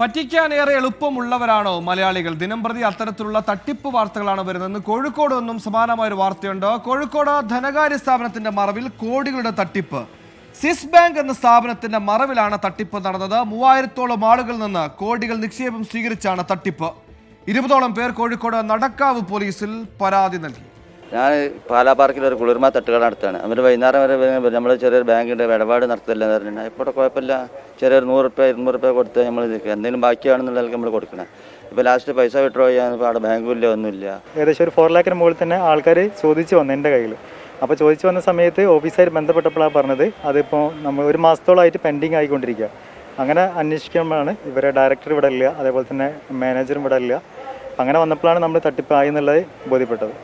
പറ്റിക്കാൻ ഏറെ എളുപ്പമുള്ളവരാണോ മലയാളികൾ? ദിനം പ്രതി അത്തരത്തിലുള്ള തട്ടിപ്പ് വാർത്തകളാണ് വരുന്നത്. കോഴിക്കോട് നിന്നും സമാനമായ ഒരു വാർത്തയുണ്ട്. കോഴിക്കോട് ധനകാര്യ സ്ഥാപനത്തിന്റെ മറവിൽ കോടികളുടെ തട്ടിപ്പ്. സിസ് ബാങ്ക് എന്ന സ്ഥാപനത്തിന്റെ മറവിലാണ് തട്ടിപ്പ് നടന്നത്. മൂവായിരത്തോളം ആളുകളിൽ നിന്ന് കോടികൾ നിക്ഷേപം സ്വീകരിച്ചാണ് തട്ടിപ്പ്. ഇരുപതോളം പേർ കോഴിക്കോട് നടക്കാവ് പോലീസിൽ പരാതി നൽകി. ഞാൻ പാലാ പാർക്കിൽ ഒരു കുളിർമ തട്ടുകട നടത്താണ് അവർ വൈകുന്നേരം വരെ നമ്മൾ ചെറിയൊരു ബാങ്കിന്റെ ഇടപാട് നടത്തില്ല എന്ന് പറഞ്ഞാൽ ഇപ്പോൾ കുഴപ്പമില്ല. ചെറിയൊരു നൂറ് റുപ്യ ഇരുന്നൂറ് റുപ്യ കൊടുത്ത് നമ്മൾ എന്തെങ്കിലും ബാക്കിയാണെന്നുള്ള നമ്മൾ കൊടുക്കണം. ഇപ്പോൾ ലാസ്റ്റ് പൈസ വിഡ്രോ ചെയ്യാൻ ഇപ്പോൾ അവിടെ ബാങ്കും ഇല്ല ഒന്നുമില്ല ഏകദേശം ഒരു ഫോർ ലാക്കിന് മുകളിൽ തന്നെ ആൾക്കാർ ചോദിച്ചു വന്നു എന്റെ കയ്യിൽ അപ്പോൾ ചോദിച്ചു വന്ന സമയത്ത് ഓഫീസായിട്ട് ബന്ധപ്പെട്ടപ്പോഴാണ് പറഞ്ഞത്. അതിപ്പോൾ നമ്മൾ ഒരു മാസത്തോളമായിട്ട് പെൻഡിങ് ആയിക്കൊണ്ടിരിക്കുക അങ്ങനെ അന്വേഷിക്കുമ്പോഴാണ് ഇവരെ ഡയറക്ടർ ഇവിടെ ഇല്ല അതേപോലെ തന്നെ മാനേജറും ഇവിടെ ഇല്ല. അങ്ങനെ വന്നപ്പോഴാണ് നമ്മൾ തട്ടിപ്പായി എന്നുള്ളത് ബോധ്യപ്പെട്ടത്.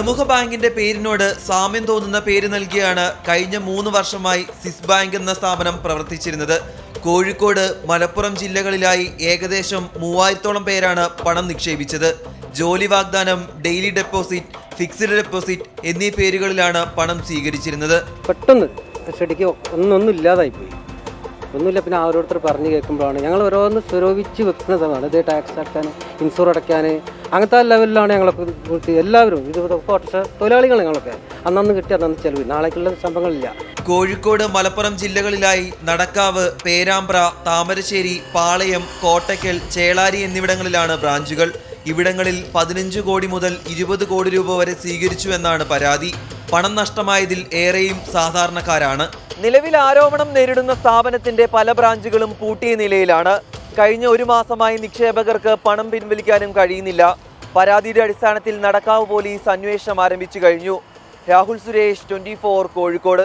പ്രമുഖ ബാങ്കിന്റെ പേരിനോട് സാമ്യം തോന്നുന്ന പേര് നൽകിയാണ് കഴിഞ്ഞ മൂന്ന് വർഷമായി സിസ് ബാങ്ക് എന്ന സ്ഥാപനം പ്രവർത്തിച്ചിരുന്നത്. കോഴിക്കോട് മലപ്പുറം ജില്ലകളിലായി ഏകദേശം മൂവായിരത്തോളം പേരാണ് പണം നിക്ഷേപിച്ചത്. ജോലി വാഗ്ദാനം ഡെയിലി ഡെപ്പോസിറ്റ് ഫിക്സഡ് ഡെപ്പോസിറ്റ് എന്നീ പേരുകളിലാണ് പണം സ്വീകരിച്ചിരുന്നത്. പെട്ടെന്ന് ചെടിക്ക് ഒന്നൊന്നും ഇല്ലാതായി പോയി. ഒന്നുമില്ല പിന്നെ ഓരോരുത്തർ പറഞ്ഞു കേൾക്കുമ്പോഴാണ്. ഞങ്ങൾ ഓരോന്ന് സ്വരൂപിച്ച് വെക്കുന്ന സമയമാണ്. ഇത് ടാക്സ് അടക്കാൻ ഇൻഷുർ അടയ്ക്കാൻ അങ്ങനത്തെ ലെവലിലാണ് ഞങ്ങളൊക്കെ കൂട്ടി എല്ലാവരും. ഇത് ഓട്ടോറിക്ഷ തൊഴിലാളികൾ ഞങ്ങളൊക്കെ. അന്നന്ന് കിട്ടി അന്നന്ന് ചെലവ്. നാളേക്കുള്ള സംഭവങ്ങളില്ല. കോഴിക്കോട് മലപ്പുറം ജില്ലകളിലായി നടക്കാവ് പേരാമ്പ്ര താമരശ്ശേരി പാളയം കോട്ടയ്ക്കൽ ചേളാരി എന്നിവിടങ്ങളിലാണ് ബ്രാഞ്ചുകൾ. ഇവിടങ്ങളിൽ പതിനഞ്ച് കോടി മുതൽ ഇരുപത് കോടി രൂപ വരെ സ്വീകരിച്ചു എന്നാണ് പരാതി. പണം നഷ്ടമായതിൽ ഏറെയും സാധാരണക്കാരാണ്. നിലവിൽ ആരോപണം നേരിടുന്ന സ്ഥാപനത്തിന്റെ പല ബ്രാഞ്ചുകളും പൂട്ടിയ നിലയിലാണ്. കഴിഞ്ഞ ഒരു മാസമായി നിക്ഷേപകർക്ക് പണം പിൻവലിക്കാനും കഴിയുന്നില്ല. പരാതിയുടെ അടിസ്ഥാനത്തിൽ നടക്കാവ് പോലീസ് അന്വേഷണം ആരംഭിച്ചു കഴിഞ്ഞു. രാഹുൽ സുരേഷ് ട്വന്റി കോഴിക്കോട്.